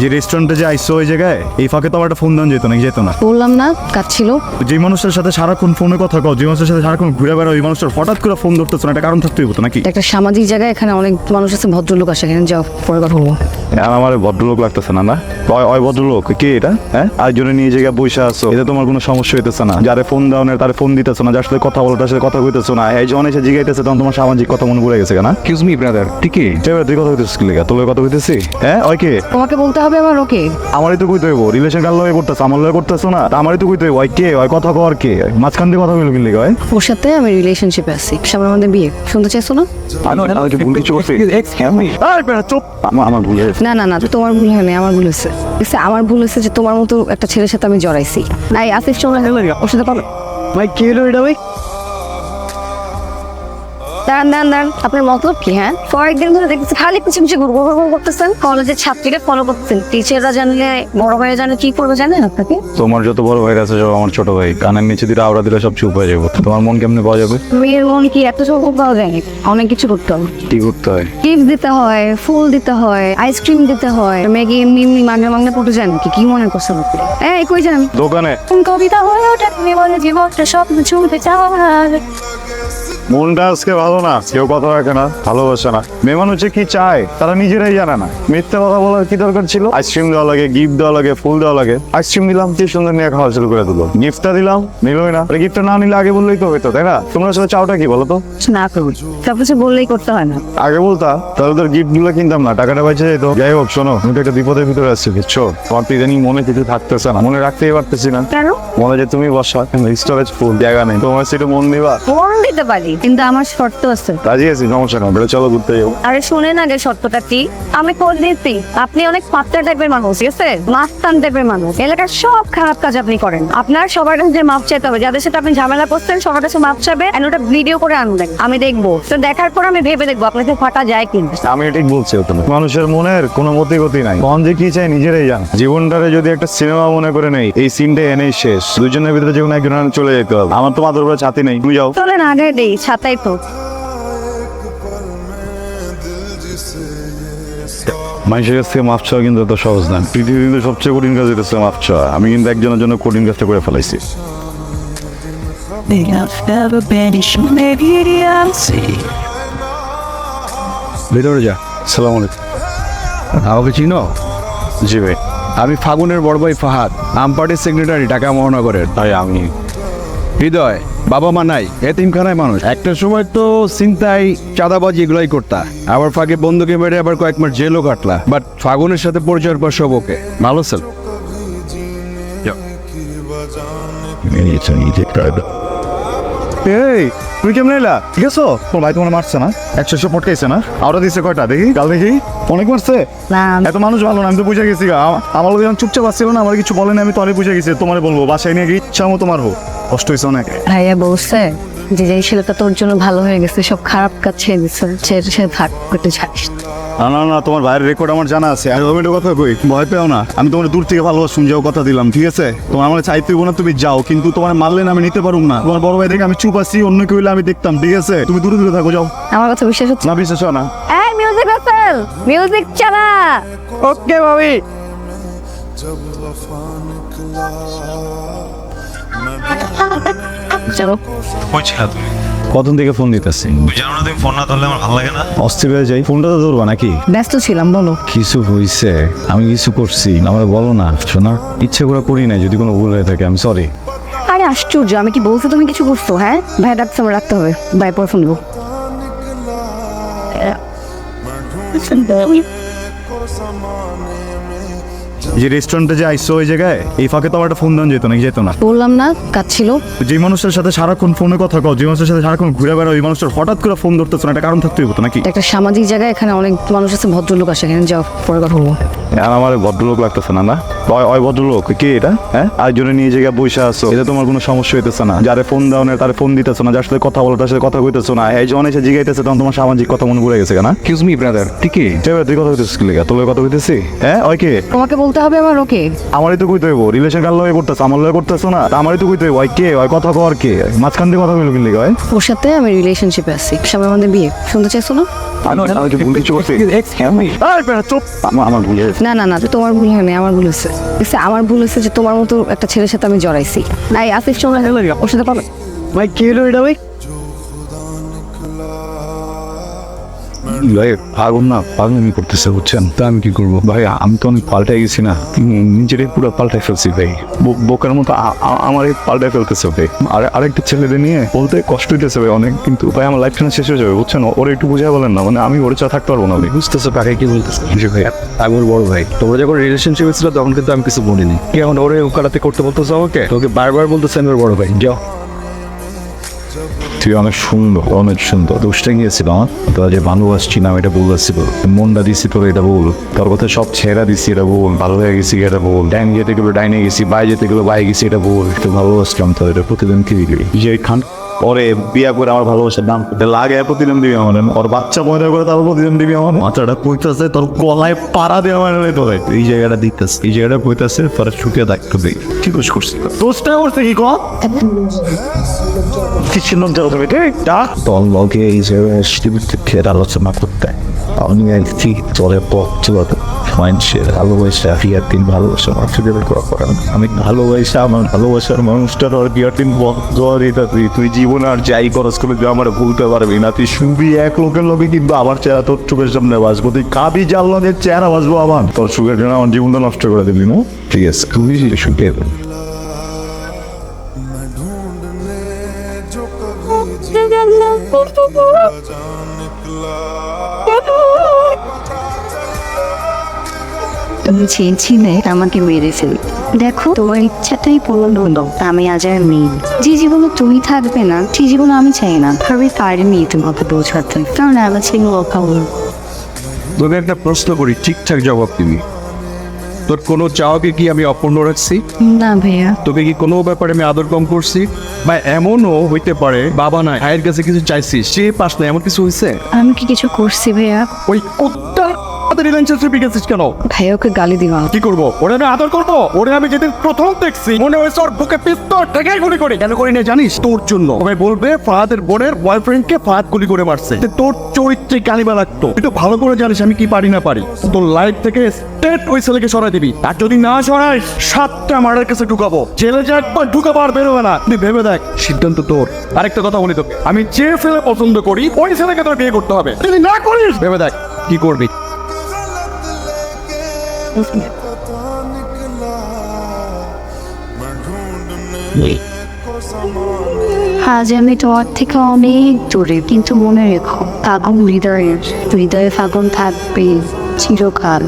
যে রেস্টুরেন্টে যে আইসো ওই জায়গায় এই ফাঁকে তো আমার একটা ফোন দেন যেত না যেত না। বললাম না কাজ ছিল যে মানুষের সাথে সারাক্ষণ ফোনে কথা কও যে মানুষের সাথে সারাক্ষণ ঘুরে বেড়াও ওই মানুষটার হঠাৎ করে ফোন ধরতেছ না একটা কারণ থাকতে হতো নাকি? এটা একটা সামাজিক জায়গায় এখানে অনেক মানুষ আছে ভদ্রলোক আসে এখানে যাও পরে কথা বলব। আর আমার ভদ্রলোক লাগতেছে না না? ওই- ওই ভদ্রলোক কে এটা? হ্যাঁ? আর জন্য নিয়ে জায়গায় বসে আছো এতে তোমার কোনো সমস্যা হইতেছে না। যারে ফোন দাও না তারে ফোন দিতেছো না যার সাথে কথা বলো তার সাথে কথা কইতেছো না। এই যখন এসে জিগাইতেছে তখন তোমার সামাজিক কথা মনে পড়ে গেছে কেনা এক্সকিউজ মি ব্রাদার ঠিকই এবার তুই কথা কইতেছিস কি লেগা? তোর কথা কইতেছি? হ্যাঁ ওই কে? তোমাকে বলতে হবে আমার ওকে? আমারই তো কইতে হইব রিলেশন কার লগে করতেছ? আমার লগে করতেছো না? তা আমারই তো কইতে হইব ওই কে? ওই কথা কর কে? মাঝখান দিয়ে কথা বলব কি লেগা ওর সাথে আমি রিলেশনশিপে আছি সামনে আমাদের বিয়ে। শুনতে চাইছো না? আমাকে ভুল কিছু করছি? এই বেটা চুপ। আমার আমার ভুল হয়েছে। না না না তোমার ভুল হয়নি আমার ভুল হয়েছে। দেখছি, আমার ভুল হয়েছে যে তোমার মতো একটা ছেলের সাথে আমি জড়াইছি। নাই আসিফ চলে ওর সাথে পাবে ভাই কে হলো এটা ভাই? দাঁড়ান দাঁড়ান দাঁড়ান। আপনার মতলব কি হ্যাঁ? কয়েকদিন ধরে দেখতেছি খালি পিছিয়ে পিছিয়ে ঘুরঘুর ঘুরঘুর করতেছেন। কলেজের ছাত্রীকে ফলো করতেছেন। টিচাররা জানলে বড় ভাইয়া জানলে কি করবে জানেন আপনাকে? তোমার যত বড় ভাই আছে সব আমার ছোট ভাই। কানের নিচে দিলে আওড়া দিলে সব চুপ হয়ে যাব। তোমার মন কেমনে পাওয়া যাবে? মেয়ের মন কি এত সব পাওয়া যায়? অনেক কিছু করতে হবে। কি করতে হয়? গিফট দিতে হয় ফুল দিতে হয় আইসক্রিম দিতে হয়। মেঘে এমনি এমনি মাগনা মাগনা পড়ে যায় নাকি? কি মনে করছেন আপনি এই কই যান? দোকানে। কবিতা হয়ে ওঠে তুমি বলে জীবনটা স্বপ্ন ছুঁতে চাও মনটা আজকে ভালো না কেউ কথা রাখে না ভালোবাসে না। মেয়ে মানুষ কি চায় তারা নিজেরাই জানে না। মিথ্যা কথা বলার কি দরকার ছিল? আইসক্রিম দেওয়া লাগে গিফট দেওয়া লাগে ফুল দেওয়া লাগে। আইসক্রিম দিলাম কি সুন্দর নিয়ে খাওয়া শুরু করে দিল। গিফটটা দিলাম নিলই না। গিফটটা না নিলে আগে বললেই তো হইতো তাই না? তোমরা আসলে চাওটা কি বলো তো? না করুন সব বললেই করতে হয় না। আগে বলতা তাহলে তোর গিফটগুলো কিনতাম না টাকাটা বেঁচে যেত। যাই হোক শোনো তুমি তো একটা বিপদের ভিতরে আসছো বুঝছ? তোমার তো ইদানিং মনে কিছু থাকতেছে না মনে রাখতেই পারতেছি না। কেন? মনে যে তুমি বসা স্টোরেজ ফুল জায়গা নেই। তোমার সেটা মন দিবা? ফোন দিতে পারি। কিন্তু আমার শর্ত আছে। রাজি আছি সমস্যা না বেরো চলো ঘুরতে যাব। আরে শুনেন আগে শর্তটা কি? আমি খোঁজ দিচ্ছি আপনি অনেক পাত্তা টাইপের মানুষ ঠিক আছে? মাস্তান টাইপের মানুষ। এলাকার সব খারাপ কাজ আপনি করেন। আপনার সবার কাছে মাপ চাইতে হবে। যাদের সাথে আপনি ঝামেলা করছেন সবার কাছে মাপ চাবে and ওটা ভিডিও করে আনবেন। আমি দেখব। তো দেখার পর আমি ভেবে দেখব আপনাকে ফাটা যায় কিনা। আমি ঠিক বলছি ওখানে। মানুষের মনের কোনো মতি গতি নাই। মন যে কি চাই নিজেরাই জান। জীবনটারে যদি একটা সিনেমা মনে করে নেই এই সিনটা এনেই শেষ। দুজনের ভিতরে যে কোনো একজন চলে যেতে হবে। আমার তো মাথার উপরে ছাতি নেই। তুমি যাও। চলেন আগে দেই। ছাতাই তো। মানুষের কাছ থেকে মাফ চাওয়া কিন্তু এত সহজ না। পৃথিবীর কিন্তু সবচেয়ে কঠিন কাজ হচ্ছে মাফ চাওয়া। আমি কিন্তু একজনের জন্য কঠিন কাজটা করে ফেলাইছি. ভিতরে যা সালাম আলাইকুম। আমাকে চিনো? জি ভাই। আমি ফাগুনের বড় ভাই ফাহাদ। আম পার্টির সেক্রেটারি ঢাকা মহানগরের। তাই আমি হৃদয় বাবা মা নাই এতিমখানায় মানুষ। একটা সময় তো চিন্তায় চাঁদাবাজি এগুলাই করতা। আবার ফাঁকে বন্ধুকে মেরে আবার কয়েক মাস জেলও কাটলা। বাট ফাগুনের সাথে পরিচয়ের পর সব ওকে। ভালো স্যার এই তুমি কেমন এলা? ঠিক আছো তোমার ভাই তোমার মারছে না? একশো একশো পটকাইছে না? আরও দিছে কয়টা? দেখি কাল দেখি। অনেক মারছে? এত মানুষ ভালো না আমি তো বুঝে গেছি আমার লোক চুপচাপ আসছিল না আমার কিছু বলেনি আমি তলে বুঝে গেছি। তোমারে বলব বাসায় নিয়ে গিয়ে ইচ্ছা মতো মারবো। কষ্ট হয়েছে অনেক। ভাইয়া বলছে যে যে ছেলেটা তোর জন্য ভালো হয়ে গেছে সব খারাপ কাজ ছেড়ে দিচ্ছে ছেড়ে সে থাক করতে ছাড়িস না। না না তোমার ভাইয়ের রেকর্ড আমার জানা আছে। আর আমি কথা কই ভয় পেও না। আমি তোমার দূর থেকে ভালোবাসুন যাও কথা দিলাম ঠিক আছে? তোমার আমার চাইতে না তুমি যাও কিন্তু তোমার মারলে না আমি নিতে পারুম না। তোমার বড় ভাই দেখে আমি চুপ আছি অন্য কেউ হইলে আমি দেখতাম ঠিক আছে? তুমি দূরে দূরে থাকো যাও। আমার কথা বিশ্বাস হচ্ছে না বিশ্বাস হয় না। এই মিউজিক রাসেল মিউজিক চালা। ওকে ভাবি। চলো কইছিলা তুমি কতদিন থেকে ফোন দিতেছি? জানো না তুমি ফোন না ধরলে আমার ভালো লাগে না অস্থির হয়ে যাই। ফোনটা তো ধরবা নাকি? ব্যস্ত ছিলাম বলো। কিছু হইছে? আমি কিছু করছি আমার বলো না শোনা। ইচ্ছে করে করি নাই যদি কোনো ভুল হয়ে থাকে আমি সরি আরে আশ্চর্য আমি কি বলছি তুমি কিছু করছ হ্যাঁ? ভাই ডাকছে আমার রাখতে হবে। ভাই পরে ফোন দেবো। যে রেস্টুরেন্টে যে আইসো ওই জায়গায় এই ফাঁকে তো আমার একটা ফোন দেন যেত না যেত না? বললাম না কাজ ছিল যে মানুষের সাথে সারাক্ষণ ফোনে কথা কও যে মানুষের সাথে সারাক্ষণ ঘুরে বেড়াও ওই মানুষটার হঠাৎ করে ফোন ধরতেছ না একটা কারণ থাকতে হতো নাকি? একটা সামাজিক জায়গায় এখানে অনেক মানুষ আছে ভদ্রলোক আসে এখানে যাও পরে কথা বলব। আর আমার ভদ্রলোক লাগতেছে না না? ওই ওই ভদ্রলোক কে এটা? হ্যাঁ? আর জন্য নিয়ে জায়গায় বসে আছো এতে তোমার কোনো সমস্যা হইতেছে না। যারে ফোন দাও না তারে ফোন দিতেছো না যার সাথে কথা বলো তার সাথে কথা কইতেছো না। এই যখন এসে জিগাইতেছে তখন তোমার সামাজিক কথা মনে পড়ে গেছে না? এক্সকিউজ মি ব্রাদার ঠিকই এবার তুই কথা কইতেছিস কি লেগা? তোর কথা কইতেছি? হ্যাঁ ওই কে? তোমাকে বলতে হবে আমার ওকে? আমারই তো কইতে হইব রিলেশন কার লগে করতেছ? আমার লগে করতেছো না? তা আমারই তো কইতে হইব ওই কে? ওই কথা কর কে? মাঝখান দিয়ে কথা বলব কিনলে হয় ওর সাথে আমি রিলেশনশিপে আছি সামনে আমাদের বিয়ে। শুনতে চাইছো না? আমি আমি ভুল কিছু করছি। এই বেটা চুপ। আমার আমার ভুল হয়েছে। না না না তোমার ভুল হয়নি আমার ভুল দেখছি, আমার ভুল হচ্ছে যে তোমার মতো একটা ছেলের সাথে আমি জড়াইছি। নাই আসিফ চলে ওর সাথে পাবে ভাই কি হলো এটা ভাই? ভাই আগুন না পাগলামি করতেছে বুঝছেন? তা আমি কি করব? ভাই আমি তো অনেক পাল্টাই গেছি না। নিজেরই পুরো পাল্টাই ফেলছি ভাই। বোকার মতো আমার পাল্টাই ফেলতেছে ভাই। আর আরেকটা ছেলেদের নিয়ে বলতে কষ্ট হইতেছে ভাই অনেক। কিন্তু ভাই আমার লাইফটা শেষ হয়ে যাবে বুঝছেন? ওরা একটু বুঝাই বলেন না মানে আমি ওর চা থাকতে পারব না ভাই। বুঝতেছো কাকে কি বলতেছে? ভাই। আমি ওর বড় ভাই। তোমরা যখন রিলেশনশিপ ছিল তখন কিন্তু আমি কিছু বলিনি। এখন ওরে ওকালাতে করতে বলতেছো আমাকে? তোকে বারবার বলতেছে আমি ওর বড় ভাই। যাও। তুই অনেক সুন্দর অনেক সুন্দর। দোষটা গিয়েছিল তোরা যে ভালোবাসছি না এটা বলতেছিল মনটা দিছি তোর, এটা বল তোর কথা সব ছেড়া দিছি, এটা বল ভালো হয়ে গেছি এটা বল ডাইন যেতে গেলো, ডাইনে গেছি, বাই যেতে গেলো, বাই গেছি, এটা বল তো ভালোবাসলাম তোর এটা প্রতিদিন কি যে খান পরে বিয়া করে আমার ভালোবাসার দাম এটা লাগে প্রতিদিন দিবি আমার ওর বাচ্চা পয়দা করে তারপর প্রতিদিন দিবি আমার মাথাটা কইতাছে তোর গলায় পাড়া দিয়ে আমার তোর এই জায়গাটা দিতেছে এই জায়গাটা কইতাছে তোর ছুটে দেখতে দিই কি দোষ করছিল দোষটা করছে কি কর কিছু লোক যাও তুমি তোর লগে এই জায়গায় আলোচনা করতে আমি একটি চলে পথ ছিল মানুষের ভালোবাসা বিয়ার দিন ভালোবাসা মানুষের করা করেন আমি ভালোবাসা আমার ভালোবাসার মানুষটার আর বিয়ার দিন তুই তুই জীবনে আর যাই খরচ করে তুই আমার ভুলতে পারবি না তুই শুবি এক লোকের লোকে কিন্তু আমার চেহারা তোর চোখের সামনে বাসবো তুই কাবি লোকের চেহারা বাসবো আমার তোর সুখের জন্য আমার জীবনটা নষ্ট করে দিবি না ঠিক আছে খুবই সুখের তুমি চেয়েছিলে আমাকে মেরে ফেল দেখো তোমার ইচ্ছাটাই পূরণ হলো। আমি আজ আর নেই। যে জীবনে তুমি থাকবে না সেই জীবনে আমি চাই না। আমি পারিনি তোমাকে বোঝাতে কারণ আমার ছিল অকাল তোকে একটা প্রশ্ন করি ঠিকঠাক জবাব দিবি। তোর কোনো চাওয়াকে কি আমি অপূর্ণ রাখছি? না ভাইয়া। তোকে কি কোনো ব্যাপারে আমি আদর কম করছি? বা এমনও হইতে পারে বাবা নাই ভাইয়ের কাছে কিছু চাইছিস সে পাস না এমন কিছু হয়েছে আমি কি কিছু করছি ভাইয়া? ওই কুত্তার রিলেশনশিপে গেছিস কেন? ভাই ওকে গালি কি করব? ওরে আমি আদর করব? ওরে আমি যেদিন প্রথম দেখছি মনে হয়েছে ওর বুকে পিস্তল ঠেকাই গুলি করে। কেন করি না জানিস? তোর জন্য। বলবে ফাহাদের বোনের বয়ফ্রেন্ডকে ফাহাদ গুলি করে মারছে। তোর চরিত্রে কালিমা লাগতো। তুই তো ভালো করে জানিস আমি কি পারি না পারি। তোর লাইফ থেকে স্টেট ওই ছেলেকে সরাই দিবি। আর যদি না সরাই সাতটা মার্ডার কাছে ঢুকাবো। জেলে যে একবার ঢুকাবো আর বেরোবে না। তুই ভেবে দেখ সিদ্ধান্ত তোর। আরেকটা কথা বলি তোকে। আমি যে ছেলে পছন্দ করি ওই ছেলেকে তোর বিয়ে করতে হবে। যদি না করিস ভেবে দেখ কি করবি? আজ আমি তোমার থেকে অনেক দূরে কিন্তু মনে রেখো ফাগুন হৃদয়ে হৃদয়ে ফাগুন থাকবে চিরকাল